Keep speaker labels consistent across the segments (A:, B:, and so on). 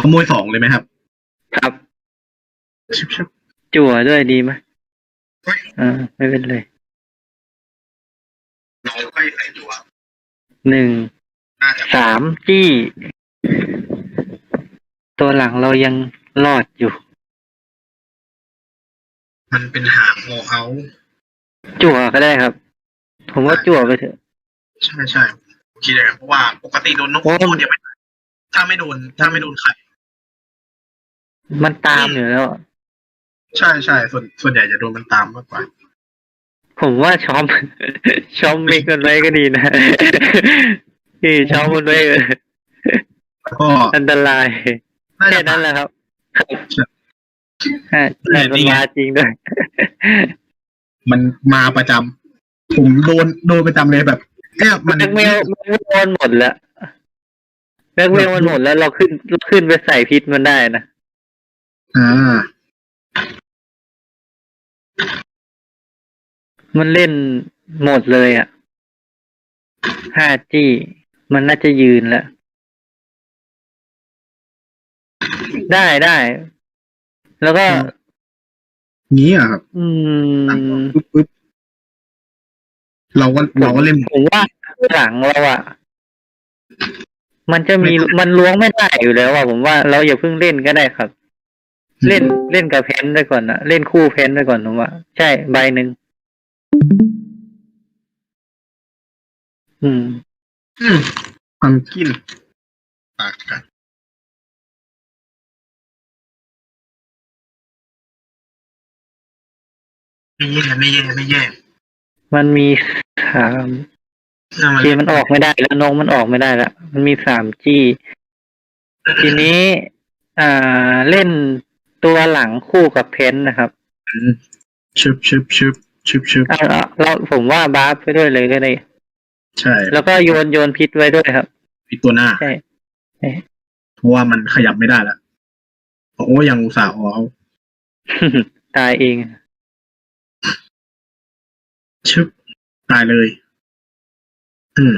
A: ขโมยสองเลยไหมครับ
B: ครับ
A: ชิบชิบ
B: จั่วด้วยดีไหม
A: เฮ้ย
B: อ่าไม่เป็นไร
A: เราค่อยใส่ตัว
B: หนึ่ง
A: น่าจะ
B: สามจี้ ตัวหลังเรายังรอดอยู่
A: มันเป็นหางโมเอา
B: จั่วก็ได้ครับ ผมว่าจั่วไปเถอะ
A: ใช่ใช่ผมคิดอย่างนั้นเพราะว่าปกติโดนนก
B: โอ้
A: ตัวเดียวไม่ถ้าไม่โดน ถ้าไม่โดนไข่
B: มันตามอยู่แล้ว
A: ใช่ใช่ส่วนส่วนใหญ่จะโดนมันตามมากกว่า
B: ผมว่าช้อมช้อมมีกันไว้ก็ดีนะที่ช้อมมันไว้เออ
A: แล้วก็
B: อันตราย
A: น่า
B: แค่
A: จะ
B: นั้นแหละครับ
A: ใช่
B: อ่า
A: ใช่
B: แต่มัน
A: นี่ไง
B: มาจริงด้วย
A: มันมาประจำผมโดนโดนประจำเลยแบบเนี่ยมัน
B: แบ็กเมลแบ็กเมลมันหมดแล้วแบ็กเมลมันหมดแล้วเราขึ้นเราขึ้นไปใส่พิษมันได้นะ
A: อ่า
B: มันเล่นหมดเลยอะ 5G มันน่าจะยืนแล้ว ได้ได้ แล้วก็
A: นี้อะครับ
B: อืม
A: ปึ๊บปึ๊บเราก็เราก็เล่น
B: ผมว่าหลังเราอะ มันจะมีมันล้วงไม่ได้อยู่แล้วอะผมว่าเราอย่าเพิ่งเล่นก็ได้ครับ เล่นเล่นกับเพนไปก่อนนะเล่นคู่เพนไปก่อนผมว่า ใช่ใบหนึ่งอืม
A: อืมความกินปากกันไม่แย่ไม่แย่ไม่แย่
B: มันมีสาม
A: เนี่ยมัน
B: เกมมันออกไม่ได้แล้วน้องมันออกไม่ได้แล้วมันมีสามจี้ทีนี้ อ่าเล่น ตัวหลังคู่กับเพนนะครับ
A: ชึบชึบชึบชึบชึบ
B: อ่าเราผมว่าบาร์ฟไปด้วยเลยก็ได้
A: ใช่
B: แล้วก็โยนโยนพิษไว้ด้วยครับ
A: อีกตัวหน้า
B: ใช่
A: เพราะว่ามันขยับไม่ได้แล้วโอ้ยังอุตส่าห์เอา
B: ตายเอง
A: ชึบตายเลย อืม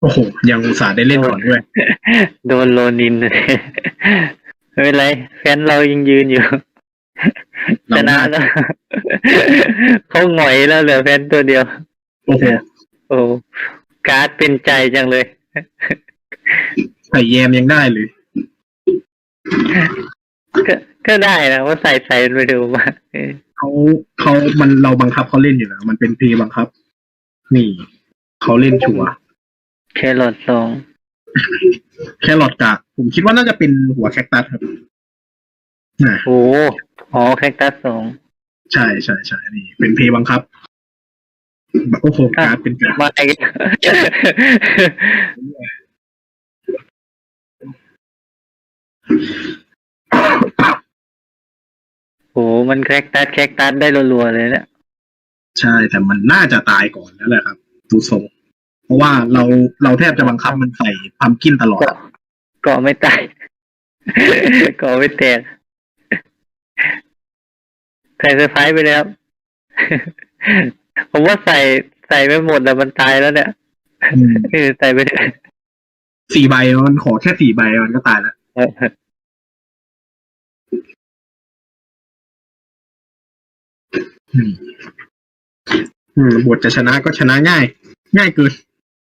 A: โอ้โห ยังอุตส่าห์ได้เล่นก่อนด้วย
B: โดนโลนิน ไม่เป็นไรแฟนเรายังยืนอยู่
A: เรา
B: ชนะ
A: น่า
B: แล้วเขาหงอยแล้วเหลือแฟนตัวเดียว
A: โอ้โห
B: โอ้การ์ดเป็นใจจังเลย
A: ใส่แยมยังได้เลย
B: ก็ก็ได้นะว่าใส่ใส่ไปดูมาเออ
A: เขาเขามันเราบังคับเขาเล่นอยู่แล้วมันเป็นเพลย์บังคับ นี่เขาเล่นชัวร์
B: แครอทสอง
A: แค่หลอดกาก ผมคิดว่าน่าจะเป็นหัวแคคตัสครับนะ
B: โอ้อ๋อแคคตัสสอง
A: ใช่ใช่ใช่นี่ เป็นเพลย์บังคับโอ้โหการ์ดเป็นการด
B: มาอีกโอ้มันแคคตัสแคคตัสได้รัวๆเลยเนี่ย
A: ใช่แต่มันน่าจะตายก่อนแล้วแหละครับดูทรงเพราะว่าเราเราแทบจะบังคับมันใส่พัมกินตลอด
B: เกาะเกาะไม่ตายเกาะไม่แตกใส่เซอร์ไพรส์ไปแล้ว ผมว่าใส่ใส่ไม่หมดแล้วมันตายแล้วเนี่ย
A: อืม
B: เออใส่ไปเถอะ
A: สี่ใบมันขอแค่สี่ใบมันก็ตายแล้วอืมอืมบทจะชนะก็ชนะง่าย ง่ายเกิน